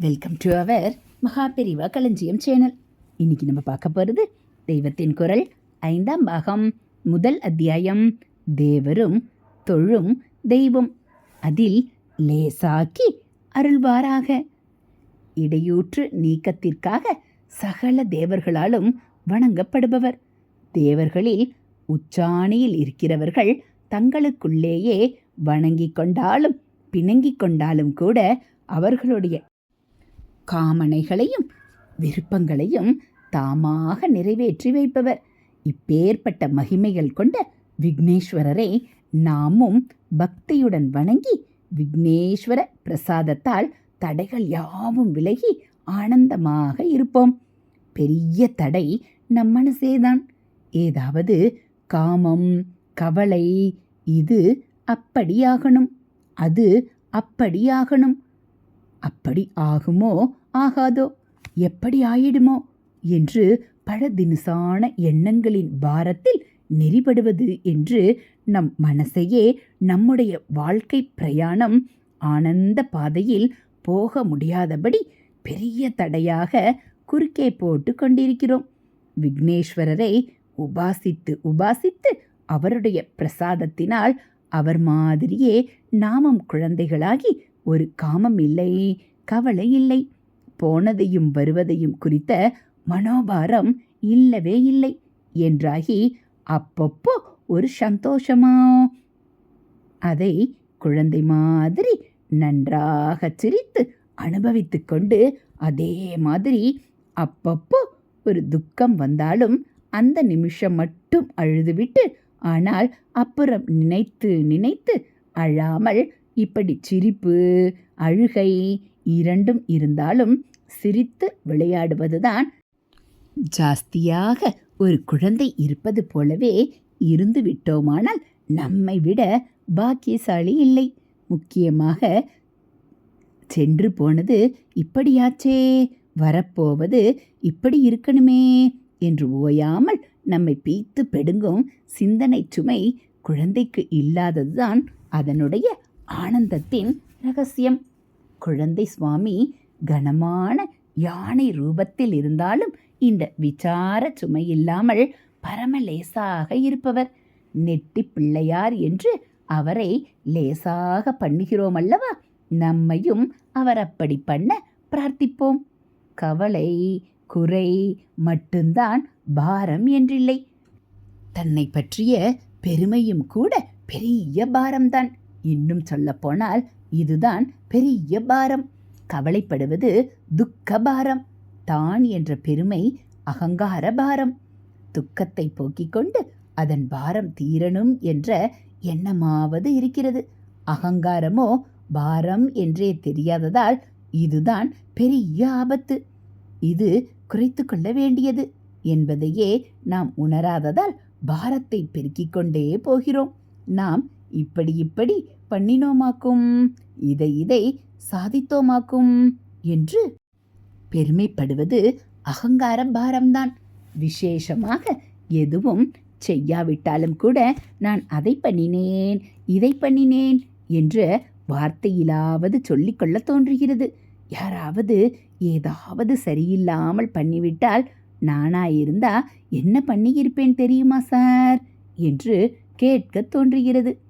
Welcome to our Maha Periyava களஞ்சியம் channel இன்னைக்கு நம்ம பார்க்க போகிறது தெய்வத்தின் குரல் ஐந்தாம் பாகம் முதல் அத்தியாயம் தேவரும் தொழும் தெய்வம். அதில் லேசாக்கி அருள்வாராக. இடையூற்று நீக்கத்திற்காக சகல தேவர்களாலும் வணங்கப்படுபவர். தேவர்களில் உச்சாணியில் இருக்கிறவர்கள் தங்களுக்குள்ளேயே வணங்கிக் கொண்டாலும் பிணங்கிக் கொண்டாலும் கூட அவர்களுடைய காமனைகளையும் விருப்பங்களையும் தாமாக நிறைவேற்றி வைப்பவர். இப்பேற்பட்ட மகிமைகள் கொண்ட விக்னேஸ்வரரை நாமும் பக்தியுடன் வணங்கி விக்னேஸ்வர பிரசாதத்தால் தடைகள் யாவும் விலகி ஆனந்தமாக இருப்போம். பெரிய தடை நம் மனசேதான். ஏதாவது காமம் கவலை இது அப்படியாகணும். அது அப்படியாகணும். அப்படி ஆகுமோ? ஆகாதோ? எப்படி ஆயிடுமோ? என்று பல தினுசான எண்ணங்களின் பாரத்தில் நெறிபடுவது என்று நம் மனசையே நம்முடைய வாழ்க்கை பிரயாணம் ஆனந்த பாதையில் போக முடியாதபடி பெரிய தடையாக குறுக்கே போட்டு கொண்டிருக்கிறோம். விக்னேஸ்வரரை உபாசித்து உபாசித்து அவருடைய பிரசாதத்தினால் அவர் மாதிரியே நாமும் குழந்தைகளாகி ஒரு காமம் இல்லை கவலை இல்லை. போனதையும் வருவதையும் குறித்த மனோபாரம் இல்லவே இல்லை என்றாகி அப்பப்போ ஒரு சந்தோஷமா? அதை குழந்தை மாதிரி நன்றாக சிரித்து அனுபவித்து கொண்டு அதே மாதிரி அப்பப்போ ஒரு துக்கம் வந்தாலும் அந்த நிமிஷம் மட்டும் அழுதுவிட்டு ஆனால் அப்புறம் நினைத்து நினைத்து அழாமல் இப்படி சிரிப்பு அழுகை இரண்டும் இருந்தாலும் சிரித்து விளையாடுவதுதான் ஜாஸ்தியாக ஒரு குழந்தை இருப்பது போலவே இருந்து விட்டோமானால் நம்மை விட பாக்கியசாலி இல்லை. முக்கியமாக சென்று போனது இப்படியாச்சே வரப்போவது இப்படி இருக்கணுமே என்று ஓயாமல் நம்மை பீத்து பெடுங்கும் சிந்தனை சுமை குழந்தைக்கு இல்லாததுதான் அதனுடைய ஆனந்தத்தின் ரகசியம். குழந்தை சுவாமி கனமான யானை ரூபத்தில் இருந்தாலும் இந்த விசார சுமை இல்லாமல் பரமலேசாக இருப்பவர். நெட்டி பிள்ளையார் என்று அவரை லேசாக பண்ணுகிறோம் அல்லவா? நம்மையும் அவர் அப்படி பண்ண பிரார்த்திப்போம். கவலை குறை மட்டும்தான் பாரம் என்றில்லை. தன்னை பற்றிய பெருமையும் கூட பெரிய பாரம்தான். இன்னும் சொல்லப்போனால் இதுதான் பெரிய பாரம். கவலைப்படுவது துக்க பாரம். தான் என்ற பெருமை அகங்கார பாரம். துக்கத்தை போக்கிக் கொண்டு அதன் பாரம் தீரணும் என்ற எண்ணமாவது இருக்கிறது. அகங்காரமோ பாரம் என்றே தெரியாததால் இதுதான் பெரிய ஆபத்து. இது குறைத்து கொள்ள வேண்டியது என்பதையே நாம் உணராததால் பாரத்தை பெருக்கிக் கொண்டே போகிறோம். நாம் இப்படி இப்படி பண்ணினோமாக்கும். இதை இதை சாதித்தோமாக்கும் என்று பெருமைப்படுவது அகங்கார பாரம்தான். விசேஷமாக எதுவும் செய்யாவிட்டாலும் கூட நான் அதை பண்ணினேன் இதை பண்ணினேன் என்று வார்த்தையிலாவது சொல்லிக்கொள்ள தோன்றுகிறது. யாராவது ஏதாவது சரியில்லாமல் பண்ணிவிட்டால் நானாயிருந்தா என்ன பண்ணியிருப்பேன் தெரியுமா சார்? என்று கேட்க தோன்றுகிறது.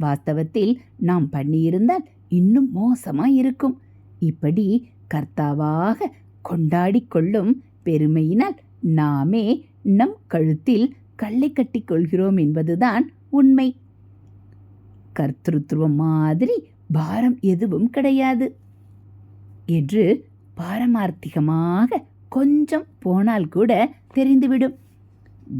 வாஸ்தவத்தில் நாம் பண்ணியிருந்தால் இன்னும் மோசமாய் இருக்கும் இப்படி கர்த்தாவாக கொண்டாடி கொள்ளும் பெருமையினால் நாமே நம் கழுத்தில் கல்லை கட்டி கொள்கிறோம் என்பதுதான் உண்மை. கர்த்தృత్వం மாதிரி பாரம் எதுவும் கிடையாது. என்று பாரமார்த்திகமாக கொஞ்சம் போனால் கூட தெரிந்துவிடும்.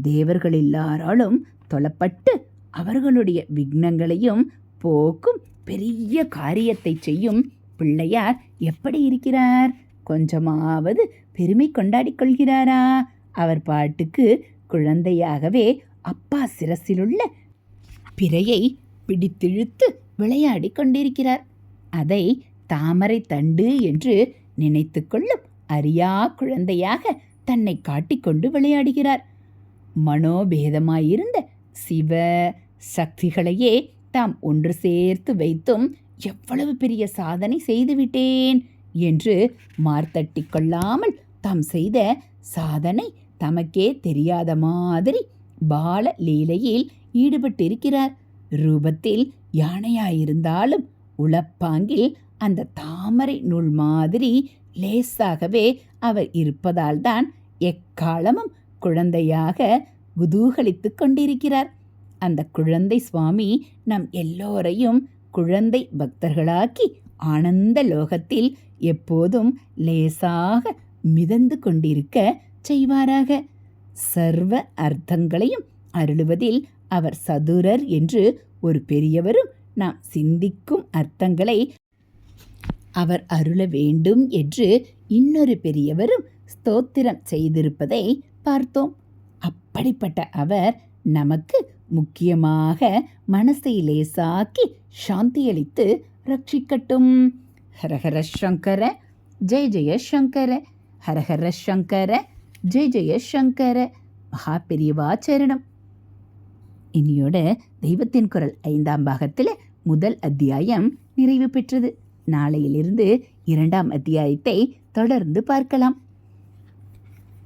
தேவர்கள் எல்லாராலும் தொலப்பட்டு அவர்களுடைய விக்னங்களையும் போக்கும் பெரிய காரியத்தை செய்யும் பிள்ளையார் எப்படி இருக்கிறார்? கொஞ்சமாவது பெருமை கொண்டாடிக் கொள்கிறாரா? அவர் பாட்டுக்கு குழந்தையாகவே அப்பா சிரசிலுள்ள பிறையை பிடித்திழுத்து விளையாடிக் கொண்டிருக்கிறார். அதை தாமரை தண்டு என்று நினைத்து கொள்ளும் அறியா குழந்தையாக தன்னை காட்டிக்கொண்டு விளையாடுகிறார். மனோபேதமாயிருந்த சிவ சக்திகளையே தாம் ஒன்று சேர்த்து வைத்தும் எவ்வளவு பெரிய சாதனை செய்துவிட்டேன் என்று மார்த்தட்டிக் கொள்ளாமல் தாம் செய்த சாதனை தமக்கே தெரியாத மாதிரி பால லீலையில் ஈடுபட்டிருக்கிறார். ரூபத்தில் யானையாயிருந்தாலும் உளப்பாங்கில் அந்த தாமரை நூல் மாதிரி லேசாகவே அவர் இருப்பதால்தான் எக்காலமும் குழந்தையாக குதூகலித்து கொண்டிருக்கிறார். அந்த குழந்தை சுவாமி நம் எல்லோரையும் குழந்தை பக்தர்களாக்கி ஆனந்த லோகத்தில் எப்போதும் லேசாக மிதந்து கொண்டிருக்க செய்வாராக. சர்வ அர்த்தங்களையும் அருளுவதில் அவர் சதுரர் என்று ஒரு பெரியவரும் நாம் சிந்திக்கும் அர்த்தங்களை அவர் அருள வேண்டும் என்று இன்னொரு பெரியவரும் ஸ்தோத்திரம் செய்திருப்பதை பார்த்தோம். அப்படிப்பட்ட அவர் நமக்கு முக்கியமாக மனசை லேசாக்கி சாந்தியளித்து ரட்சிக்கட்டும். ஹரஹர சங்கர ஜெய ஜெய சங்கர ஹரஹர சங்கர ஜெய ஜெய சங்கர. மகா பெரியவா சரணம். இனியோட தெய்வத்தின் குரல் ஐந்தாம் பாகத்தில் முதல் அத்தியாயம் நிறைவு பெற்றது. நாளையிலிருந்து இரண்டாம் அத்தியாயத்தை தொடர்ந்து பார்க்கலாம்.